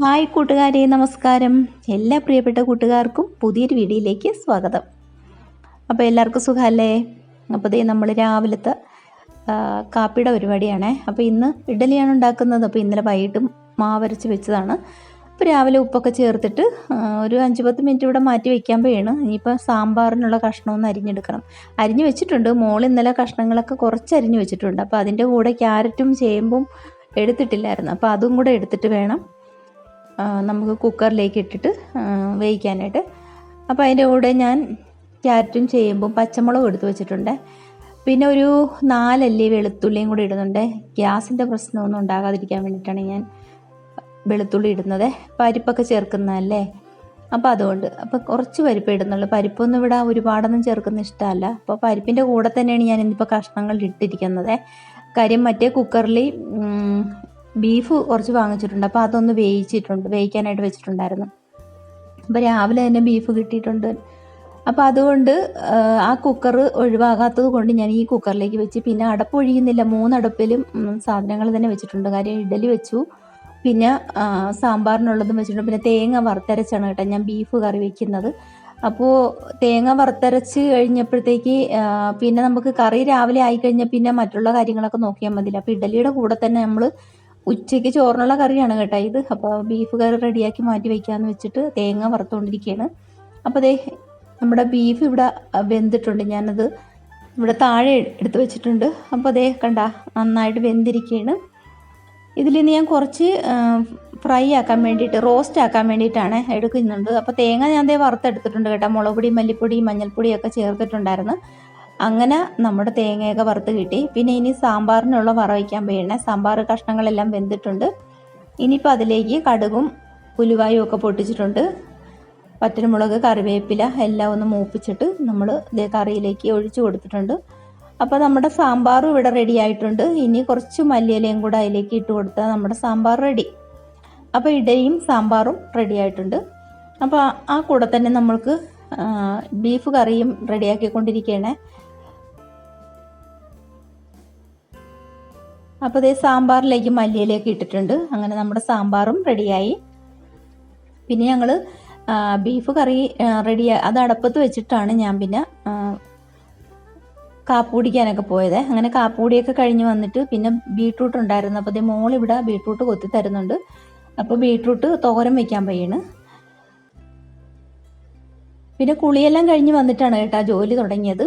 Hi കൂട്ടുകാരെ നമസ്കാരം. എല്ലാ പ്രിയപ്പെട്ട കൂട്ടുകാർക്കും പുതിയൊരു വീഡിയോയിലേക്ക് സ്വാഗതം. അപ്പോൾ എല്ലാവർക്കും സുഖമല്ലേ? അപ്പോൾ ഇതേ നമ്മൾ രാവിലത്തെ കാപ്പിയുടെ പരിപാടിയാണേ. അപ്പോൾ ഇന്ന് ഇഡലിയാണ് ഉണ്ടാക്കുന്നത്. അപ്പോൾ ഇന്നലെ വൈകിട്ട് മാവരച്ച് വെച്ചതാണ്. അപ്പോൾ രാവിലെ ഉപ്പൊക്കെ ചേർത്തിട്ട് ഒരു അഞ്ച് പത്ത് മിനിറ്റ് ഇവിടെ മാറ്റി വയ്ക്കാൻ പോയാണ് ഇനിയിപ്പോൾ സാമ്പാറിനുള്ള കഷ്ണമൊന്ന് അരിഞ്ഞെടുക്കണം. അരിഞ്ഞ് വെച്ചിട്ടുണ്ട്. മോൾ ഇന്നലെ കഷ്ണങ്ങളൊക്കെ കുറച്ച് അരിഞ്ഞ് വെച്ചിട്ടുണ്ട്. അപ്പോൾ അതിന്റെ കൂടെ ക്യാരറ്റും ചേമ്പും എടുത്തിട്ടില്ലായിരുന്നു. അപ്പോൾ അതും കൂടെ എടുത്തിട്ട് വേണം നമുക്ക് കുക്കറിലേക്ക് ഇട്ടിട്ട് വേവിക്കാനായിട്ട്. അപ്പോൾ അതിന്റെ കൂടെ ഞാൻ ക്യാരറ്റും ചെയ്യുമ്പോൾ പച്ചമുളകും എടുത്ത് വെച്ചിട്ടുണ്ട്. പിന്നെ ഒരു നാലല്ലി വെളുത്തുള്ളിയും കൂടി ഇടുന്നുണ്ട്. ഗ്യാസിന്റെ പ്രശ്നമൊന്നും ഉണ്ടാകാതിരിക്കാൻ വേണ്ടിയിട്ടാണ് ഞാൻ വെളുത്തുള്ളി ഇടുന്നത്. പരിപ്പൊക്കെ ചേർക്കുന്നതല്ലേ? അപ്പോൾ അതുകൊണ്ട്. അപ്പോൾ കുറച്ച് പരിപ്പ് ഇടുന്നുള്ളൂ. പരിപ്പൊന്നും ഇവിടെ ഒരുപാടൊന്നും ചേർക്കുന്ന ഇഷ്ടമല്ല. അപ്പോൾ പരിപ്പിന്റെ കൂടെ തന്നെയാണ് ഞാൻ ഇന്നിപ്പോൾ കഷ്ണങ്ങൾ ഇട്ടിരിക്കുന്നത്. കാര്യം മറ്റേ കുക്കറിൽ ബീഫ് കുറച്ച് വാങ്ങിച്ചിട്ടുണ്ട്. അപ്പോൾ അതൊന്ന് വേവിച്ചിട്ടുണ്ട്. വേവിക്കാനായിട്ട് വെച്ചിട്ടുണ്ടായിരുന്നു. അപ്പോൾ രാവിലെ തന്നെ ബീഫ് കിട്ടിയിട്ടുണ്ട്. അപ്പോൾ അതുകൊണ്ട് ആ, കുക്കർ ഒഴിവാകാത്തത് കൊണ്ട് ഞാൻ ഈ കുക്കറിലേക്ക് വെച്ച്. പിന്നെ അടപ്പ് ഒഴിയുന്നില്ല. മൂന്നടപ്പിലും സാധനങ്ങൾ തന്നെ വെച്ചിട്ടുണ്ട്. കാര്യം ഇഡലി വെച്ചു. പിന്നെ സാമ്പാറിനുള്ളതും വെച്ചിട്ടുണ്ട്. പിന്നെ തേങ്ങ വറുത്തരച്ചാണ് കേട്ടോ ഞാൻ ബീഫ് കറി വെക്കുന്നത്. അപ്പോൾ തേങ്ങ വറുത്തരച്ച് കഴിഞ്ഞപ്പോഴത്തേക്ക് പിന്നെ നമുക്ക് കറി രാവിലെ ആയി കഴിഞ്ഞാൽ പിന്നെ മറ്റുള്ള കാര്യങ്ങളൊക്കെ നോക്കിയാൽ മതിയില്ല. അപ്പോൾ ഇഡലിയുടെ കൂടെ തന്നെ നമ്മൾ ഉച്ചയ്ക്ക് ചോറിനുള്ള കറിയാണ് കേട്ടോ ഇത്. അപ്പോൾ ബീഫ് കറി റെഡിയാക്കി മാറ്റി വയ്ക്കാമെന്ന് വെച്ചിട്ട് തേങ്ങ വറുത്തുകൊണ്ടിരിക്കുകയാണ് അപ്പോൾ ദേ നമ്മുടെ ബീഫ് ഇവിടെ വെന്തിട്ടുണ്ട്. ഞാനത് ഇവിടെ താഴെ എടുത്ത് വെച്ചിട്ടുണ്ട്. അപ്പോൾ അതേ കണ്ട നന്നായിട്ട് വെന്തിരിക്കുകയാണ് ഇതിൽ നിന്ന് ഞാൻ കുറച്ച് ഫ്രൈ ആക്കാൻ വേണ്ടിയിട്ട് റോസ്റ്റ് ആക്കാൻ വേണ്ടിയിട്ടാണ് എടുക്കുന്നുണ്ട് അപ്പോൾ തേങ്ങ ഞാൻ ദേ വറുത്തെടുത്തിട്ടുണ്ട് കേട്ടോ. മുളക് പൊടി മല്ലിപ്പൊടി മഞ്ഞൾപ്പൊടിയൊക്കെ ചേർത്തിട്ടുണ്ടായിരുന്നു. അങ്ങനെ നമ്മുടെ തേങ്ങയൊക്കെ വറുത്ത് കിട്ടി. പിന്നെ ഇനി സാമ്പാറിനുള്ള വറ വയ്ക്കാൻ വേണേ സാമ്പാർ കഷ്ണങ്ങളെല്ലാം വെന്തിട്ടുണ്ട്. ഇനിയിപ്പോൾ അതിലേക്ക് കടുകും ഉലുവായും ഒക്കെ പൊട്ടിച്ചിട്ടുണ്ട്. പറ്റൻമുളക് കറിവേപ്പില എല്ലാം ഒന്ന് മൂപ്പിച്ചിട്ട് നമ്മൾ കറിയിലേക്ക് ഒഴിച്ചു കൊടുത്തിട്ടുണ്ട്. അപ്പോൾ നമ്മുടെ സാമ്പാറും ഇവിടെ റെഡി ആയിട്ടുണ്ട്. ഇനി കുറച്ച് മല്ലിയിലയും കൂടെ അതിലേക്ക് ഇട്ട് കൊടുത്താൽ നമ്മുടെ സാമ്പാർ റെഡി അപ്പോൾ ഇടയും സാമ്പാറും റെഡി ആയിട്ടുണ്ട്. അപ്പോൾ ആ കൂടെ തന്നെ നമ്മൾക്ക് ബീഫ് കറിയും റെഡിയാക്കിക്കൊണ്ടിരിക്കുകയാണേ അപ്പോൾ ഇതേ സാമ്പാറിലേക്ക് മല്ലിയിലേക്ക് ഇട്ടിട്ടുണ്ട്. അങ്ങനെ നമ്മുടെ സാമ്പാറും റെഡിയായി. പിന്നെ ഞങ്ങൾ ബീഫ് കറി റെഡി അത് അടപ്പത്ത് വെച്ചിട്ടാണ് ഞാൻ പിന്നെ കാപ്പുടിക്കാനൊക്കെ പോയത്. അങ്ങനെ കാപ്പുടിയൊക്കെ കഴിഞ്ഞ് വന്നിട്ട് പിന്നെ ബീട്രൂട്ട് ഉണ്ടായിരുന്നു. അപ്പോൾ മോൾ ഇവിടെ ബീട്രൂട്ട് കൊത്തി തരുന്നുണ്ട്. അപ്പോൾ ബീട്രൂട്ട് തോരൻ വെക്കാൻ പയ്യാണ് പിന്നെ കുളിയെല്ലാം കഴിഞ്ഞ് വന്നിട്ടാണ് കേട്ടോ ജോലി തുടങ്ങിയത്.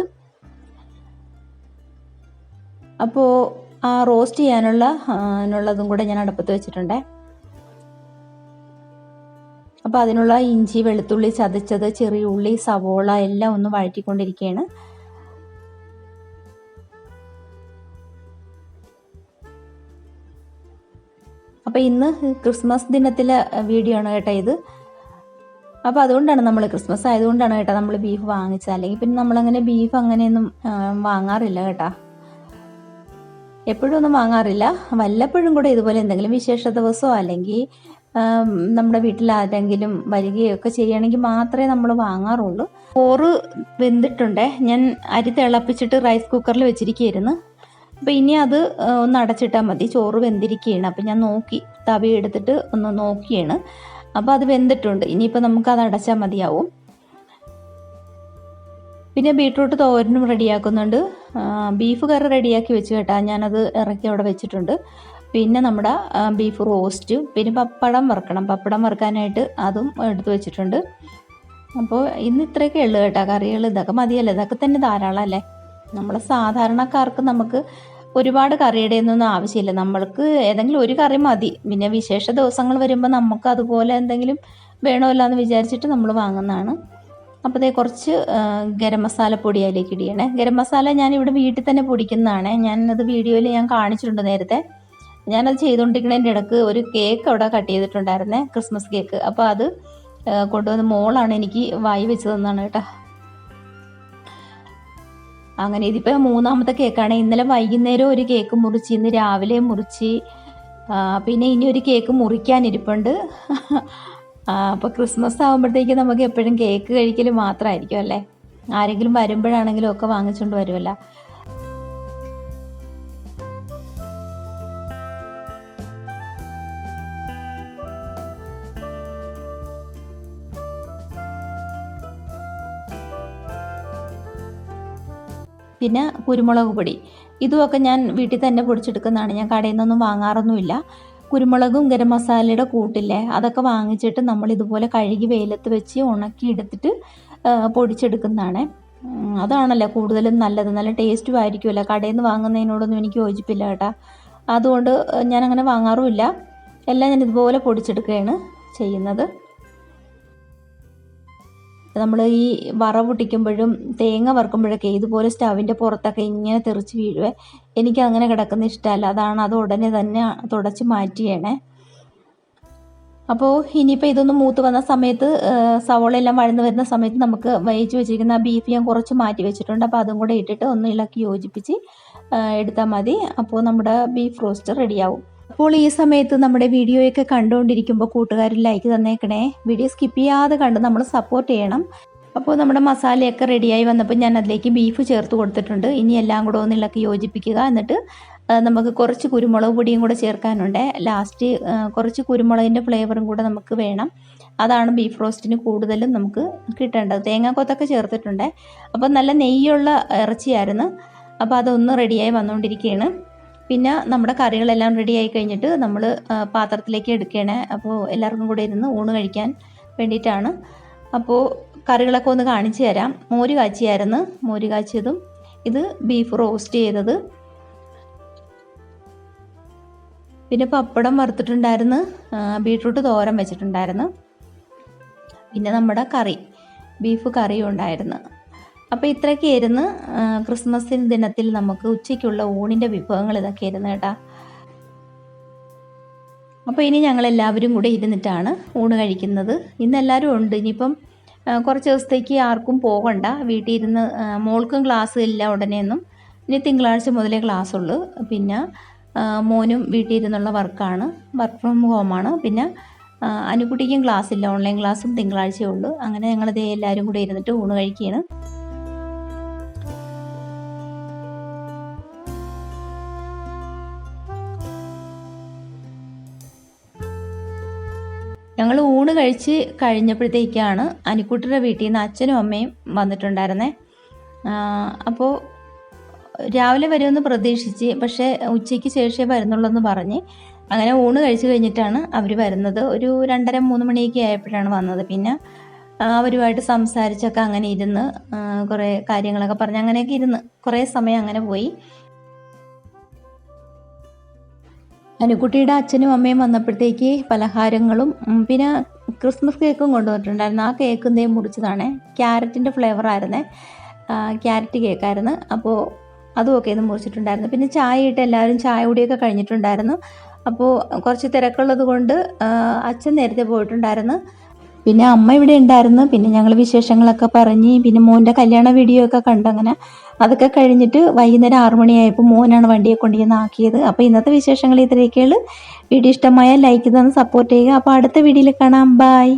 അപ്പോൾ ആ റോസ്റ്റ് ചെയ്യാനുള്ള അതിനുള്ളതും കൂടെ ഞാൻ അടുപ്പത്ത് വെച്ചിട്ടുണ്ട്. അപ്പോൾ അതിനുള്ള ഇഞ്ചി വെളുത്തുള്ളി ചതച്ചത് ചെറിയ ഉള്ളി സവോള എല്ലാം ഒന്ന് വഴറ്റിക്കൊണ്ടിരിക്കുകയാണ് അപ്പോൾ ഇന്ന് ക്രിസ്മസ് ദിനത്തിലെ വീഡിയോ ആണ് കേട്ടോ ഇത്. അപ്പോൾ അതുകൊണ്ടാണ് നമ്മൾ ക്രിസ്മസ് ആയതുകൊണ്ടാണ് കേട്ടോ നമ്മൾ ബീഫ് വാങ്ങിച്ചത്. അല്ലെങ്കിൽ പിന്നെ നമ്മളങ്ങനെ ബീഫ് അങ്ങനെയൊന്നും വാങ്ങാറില്ല കേട്ടോ. എപ്പോഴും ഒന്നും വാങ്ങാറില്ല. വല്ലപ്പോഴും കൂടെ ഇതുപോലെ എന്തെങ്കിലും വിശേഷ ദിവസമോ അല്ലെങ്കിൽ നമ്മുടെ വീട്ടിൽ ആരെങ്കിലും വരികയൊക്കെ ചെയ്യുകയാണെങ്കിൽ മാത്രമേ നമ്മൾ വാങ്ങാറുള്ളൂ. ചോറ് വെന്തിട്ടുണ്ടേ. ഞാൻ അരി തിളപ്പിച്ചിട്ട് റൈസ് കുക്കറിൽ വെച്ചിരിക്കുകയായിരുന്നു. അപ്പോൾ ഇനി അത് ഒന്ന് അടച്ചിട്ടാൽ മതി. ചോറ് വെന്തിരിക്കുകയാണ്. അപ്പോൾ ഞാൻ നോക്കി തവി എടുത്തിട്ട് ഒന്ന് നോക്കിയാണ്. അപ്പോൾ അത് വെന്തിട്ടുണ്ട്. ഇനിയിപ്പോൾ നമുക്ക് അത് അടച്ചാൽ മതിയാവും. പിന്നെ ബീട്രൂട്ട് തോരനും റെഡിയാക്കുന്നുണ്ട്. ബീഫ് കറി റെഡിയാക്കി വെച്ച് കേട്ടാ ഞാനത് ഇറക്കി അവിടെ വെച്ചിട്ടുണ്ട്. പിന്നെ നമ്മുടെ ബീഫ് റോസ്റ്റ് പിന്നെ പപ്പടം വറുക്കണം. പപ്പടം വറുക്കാനായിട്ട് അതും എടുത്തു വെച്ചിട്ടുണ്ട്. അപ്പോൾ ഇന്ന് ഇത്രയൊക്കെ ഉള്ളു കേട്ടോ കറികൾ. ഇതൊക്കെ മതിയല്ലോ? ഇതൊക്കെ തന്നെ ധാരാളം അല്ലേ? നമ്മൾ സാധാരണക്കാർക്ക് നമുക്ക് ഒരുപാട് കറിയുടെ ഒന്നും ആവശ്യമില്ല. നമ്മൾക്ക് ഏതെങ്കിലും ഒരു കറി മതി. പിന്നെ വിശേഷ ദിവസങ്ങൾ വരുമ്പോൾ നമുക്ക് അതുപോലെ എന്തെങ്കിലും വേണമല്ലോ എന്ന് വിചാരിച്ചിട്ട് നമ്മൾ വാങ്ങുന്നതാണ്. അപ്പോൾ കുറച്ച് ഗരം മസാല പൊടി അതിലേക്ക് ഇടിയണേ ഗരം മസാല ഞാൻ ഇവിടെ വീട്ടിൽ തന്നെ പൊടിക്കുന്നതാണ്. ഞാനത് വീഡിയോയിൽ ഞാൻ കാണിച്ചിട്ടുണ്ട് നേരത്തെ. ഞാനത് ചെയ്തുകൊണ്ടിരിക്കുന്നതിന്റെ ഇടയ്ക്ക് ഒരു കേക്ക് അവിടെ കട്ട് ചെയ്തിട്ടുണ്ടായിരുന്നേ ക്രിസ്മസ് കേക്ക്. അപ്പോൾ അത് കൊണ്ടുവന്ന് മോളാണ് എനിക്ക് വായി വെച്ച് തന്നാണ് കേട്ടോ. അങ്ങനെ ഇതിപ്പോൾ മൂന്നാമത്തെ കേക്കാണ്. ഇന്നലെ വൈകുന്നേരം ഒരു കേക്ക് മുറിച്ച് ഇന്ന് രാവിലെ മുറിച്ച്. പിന്നെ ഇനി ഒരു കേക്ക് മുറിക്കാനിരിപ്പുണ്ട് അപ്പോൾ ക്രിസ്മസ് ആകുമ്പോഴത്തേക്ക് നമുക്ക് എപ്പോഴും കേക്ക് കഴിക്കൽ മാത്രമായിരിക്കും അല്ലെ? ആരെങ്കിലും വരുമ്പോഴാണെങ്കിലും ഒക്കെ വാങ്ങിച്ചോണ്ട് വരുമല്ലോ പിന്നെ കുരുമുളക് പൊടി. ഇതുമൊക്കെ ഞാൻ വീട്ടിൽ തന്നെ പൊടിച്ചെടുക്കുന്നതാണ്. ഞാൻ കടയിൽ നിന്നൊന്നും വാങ്ങാറൊന്നുമില്ല. കുരുമുളകും ഗരം മസാലയുടെ കൂട്ടില്ലേ? അതൊക്കെ വാങ്ങിച്ചിട്ട് നമ്മൾ ഇതുപോലെ കഴുകി വെയിലത്ത് വെച്ച് ഉണക്കി എടുത്തിട്ട് പൊടിച്ചെടുക്കുന്നതാണ്. അതാണല്ലോ കൂടുതലും നല്ലത്. നല്ല ടേസ്റ്റും ആയിരിക്കുമല്ലോ. കടയിൽ നിന്ന് വാങ്ങുന്നതിനോടൊന്നും എനിക്ക് യോജിപ്പില്ല കേട്ടോ. അതുകൊണ്ട് ഞാൻ അങ്ങനെ വാങ്ങാറുമില്ല. എല്ലാം ഞാൻ ഇതുപോലെ പൊടിച്ചെടുക്കുകയാണ് ചെയ്യുന്നത്. നമ്മൾ ഈ വറവ് പൊട്ടിക്കുമ്പോഴും തേങ്ങ വറുക്കുമ്പോഴൊക്കെ ഇതുപോലെ സ്റ്റവിന്റെ പുറത്തൊക്കെ ഇങ്ങനെ തെറിച്ച് വീഴുവേ. എനിക്ക് അങ്ങനെ കിടക്കുന്ന ഇഷ്ടമല്ല. അതാണ് അത് ഉടനെ തന്നെ തുടച്ച് മാറ്റിയണേ അപ്പോൾ ഇനിയിപ്പോൾ ഇതൊന്ന് മൂത്ത് വന്ന സമയത്ത് സവോള എല്ലാം വഴന്ന് വരുന്ന സമയത്ത് നമുക്ക് വേവിച്ച് വെച്ചിരിക്കുന്ന ആ ബീഫ് ഞാൻ കുറച്ച് മാറ്റി വെച്ചിട്ടുണ്ട്. അപ്പോൾ അതും കൂടെ ഇട്ടിട്ട് ഒന്ന് ഇളക്കി യോജിപ്പിച്ച് എടുത്താൽ മതി. അപ്പോൾ നമ്മുടെ ബീഫ് റോസ്റ്റ് റെഡിയാവും അപ്പോൾ ഈ സമയത്ത് നമ്മുടെ വീഡിയോയൊക്കെ കണ്ടുകൊണ്ടിരിക്കുമ്പോൾ കൂട്ടുകാർ ലൈക്ക് തന്നേക്കണേ. വീഡിയോ സ്കിപ്പ് ചെയ്യാതെ കണ്ട് നമ്മൾ സപ്പോർട്ട് ചെയ്യണം. അപ്പോൾ നമ്മുടെ മസാലയൊക്കെ റെഡിയായി വന്നപ്പോൾ ഞാൻ അതിലേക്ക് ബീഫ് ചേർത്ത് കൊടുത്തിട്ടുണ്ട്. ഇനി എല്ലാം കൂടെ ഒന്ന് ഇളക്കി യോജിപ്പിക്കുക. എന്നിട്ട് നമുക്ക് കുറച്ച് കുരുമുളക് പൊടിയും കൂടെ ചേർക്കാനുണ്ട്. ലാസ്റ്റ് കുറച്ച് കുരുമുളകിന്റെ ഫ്ലേവറും കൂടെ നമുക്ക് വേണം. അതാണ് ബീഫ് റോസ്റ്റിന് കൂടുതലും നമുക്ക് കിട്ടേണ്ടത്. തേങ്ങാക്കൊത്തൊക്കെ ചേർത്തിട്ടുണ്ട്. അപ്പോൾ നല്ല നെയ്യുള്ള ഇറച്ചിയായിരുന്നു. അപ്പോൾ അതൊന്ന് റെഡിയായി വന്നുകൊണ്ടിരിക്കുകയാണ് പിന്നെ നമ്മുടെ കറികളെല്ലാം റെഡി ആയി കഴിഞ്ഞിട്ട് നമ്മൾ പാത്രത്തിലേക്ക് എടുക്കണേ. അപ്പോൾ എല്ലാവർക്കും കൂടെ ഇരുന്ന് ഊണ് കഴിക്കാൻ വേണ്ടിയിട്ടാണ്. അപ്പോൾ കറികളൊക്കെ ഒന്ന് കാണിച്ചു തരാം. മോര് കാച്ചിയായിരുന്നു. മോര് കാച്ചിയതും ഇത് ബീഫ് റോസ്റ്റ് ചെയ്തത്. പിന്നെ പപ്പടം വറുത്തിട്ടുണ്ടായിരുന്നു. ബീട്രൂട്ട് തോരൻ വെച്ചിട്ടുണ്ടായിരുന്നു. പിന്നെ നമ്മുടെ കറി ബീഫ് കറിയും ഉണ്ടായിരുന്നു അപ്പോൾ ഇത്രയൊക്കെയായിരുന്നു ക്രിസ്മസിൻ ക്രിസ്മസ് ദിനത്തിൽ നമുക്ക് ഉച്ചയ്ക്കുള്ള ഊണിന്റെ വിഭവങ്ങൾ ഇതൊക്കെ ആയിരുന്നു കേട്ടോ. അപ്പോൾ ഇനി ഞങ്ങൾ എല്ലാവരും കൂടെ ഇരുന്നിട്ടാണ് ഊണ് കഴിക്കുന്നത്. ഇന്ന് എല്ലാവരും ഉണ്ട് ഇനിയിപ്പം കുറച്ച് ദിവസത്തേക്ക് ആർക്കും പോകണ്ട. വീട്ടിൽ ഇരുന്ന് മോൾക്കും ക്ലാസ് ഇല്ല ഉടനെയൊന്നും ഇനി തിങ്കളാഴ്ച മുതലേ ക്ലാസ് ഉള്ളൂ. പിന്നെ മോനും വീട്ടിൽ ഇരുന്നുള്ള വർക്കാണ്. വർക്ക് ഫ്രം ഹോമാണ് പിന്നെ അനുകുട്ടിക്കും ക്ലാസ് ഇല്ല. ഓൺലൈൻ ക്ലാസ്സും തിങ്കളാഴ്ചയേ ഉള്ളൂ. അങ്ങനെ ഞങ്ങളിതേ എല്ലാവരും കൂടെ ഇരുന്നിട്ട് ഊണ് കഴിക്കുകയാണ്. ഞങ്ങൾ ഊണ് കഴിച്ച് കഴിഞ്ഞപ്പോഴത്തേക്കാണ് അനിക്കുട്ടിയുടെ വീട്ടിൽ നിന്ന് അച്ഛനും അമ്മയും വന്നിട്ടുണ്ടായിരുന്നേ. അപ്പോൾ രാവിലെ വരുമെന്ന് പ്രതീക്ഷിച്ച് പക്ഷേ ഉച്ചയ്ക്ക് ശേഷമേ വരുന്നുള്ളൂ എന്ന് പറഞ്ഞ് അങ്ങനെ ഊണ് കഴിച്ച് കഴിഞ്ഞിട്ടാണ് അവർ വരുന്നത്. ഒരു രണ്ടര മൂന്ന് മണിയൊക്കെ ആയപ്പോഴാണ് വന്നത്. പിന്നെ അവരുമായിട്ട് സംസാരിച്ചൊക്കെ അങ്ങനെ ഇരുന്ന് കുറേ കാര്യങ്ങളൊക്കെ പറഞ്ഞ് അങ്ങനെയൊക്കെ ഇരുന്ന് കുറേ സമയം അങ്ങനെ പോയി. അനുകുട്ടിയുടെ അച്ഛനും അമ്മയും വന്നപ്പോഴത്തേക്ക് പലഹാരങ്ങളും പിന്നെ ക്രിസ്മസ് കേക്കും കൊണ്ടുവന്നിട്ടുണ്ടായിരുന്നു. ആ കേക്ക് എന്തെങ്കിലും മുറിച്ചതാണ്. ക്യാരറ്റിന്റെ ഫ്ലേവറായിരുന്നേ ക്യാരറ്റ് കേക്കായിരുന്നു. അപ്പോൾ അതുമൊക്കെ ഇന്ന് മുറിച്ചിട്ടുണ്ടായിരുന്നു. പിന്നെ ചായ ഇട്ട് എല്ലാവരും ചായ കുടിയൊക്കെ കഴിഞ്ഞിട്ടുണ്ടായിരുന്നു. അപ്പോൾ കുറച്ച് തിരക്കുള്ളത് കൊണ്ട് അച്ഛൻ നേരത്തെ പോയിട്ടുണ്ടായിരുന്നു. പിന്നെ അമ്മ ഇവിടെ ഉണ്ടായിരുന്നു. പിന്നെ ഞങ്ങൾ വിശേഷങ്ങളൊക്കെ പറഞ്ഞ് പിന്നെ മോന്റെ കല്യാണ വീഡിയോ ഒക്കെ കണ്ടങ്ങനെ അതൊക്കെ കഴിഞ്ഞിട്ട് വൈകുന്നേരം ആറു മണിയായപ്പോൾ മോനാണ് വണ്ടിയെ കൊണ്ടുവന്ന് ആക്കിയത്. അപ്പോൾ ഇന്നത്തെ വിശേഷങ്ങൾ ഇത്രയൊക്കെയുള്ളൂ. വീഡിയോ ഇഷ്ടമായ ലൈക്ക് തന്ന് സപ്പോർട്ട് ചെയ്യുക. അപ്പോൾ അടുത്ത വീഡിയോയിൽ കാണാം. ബൈ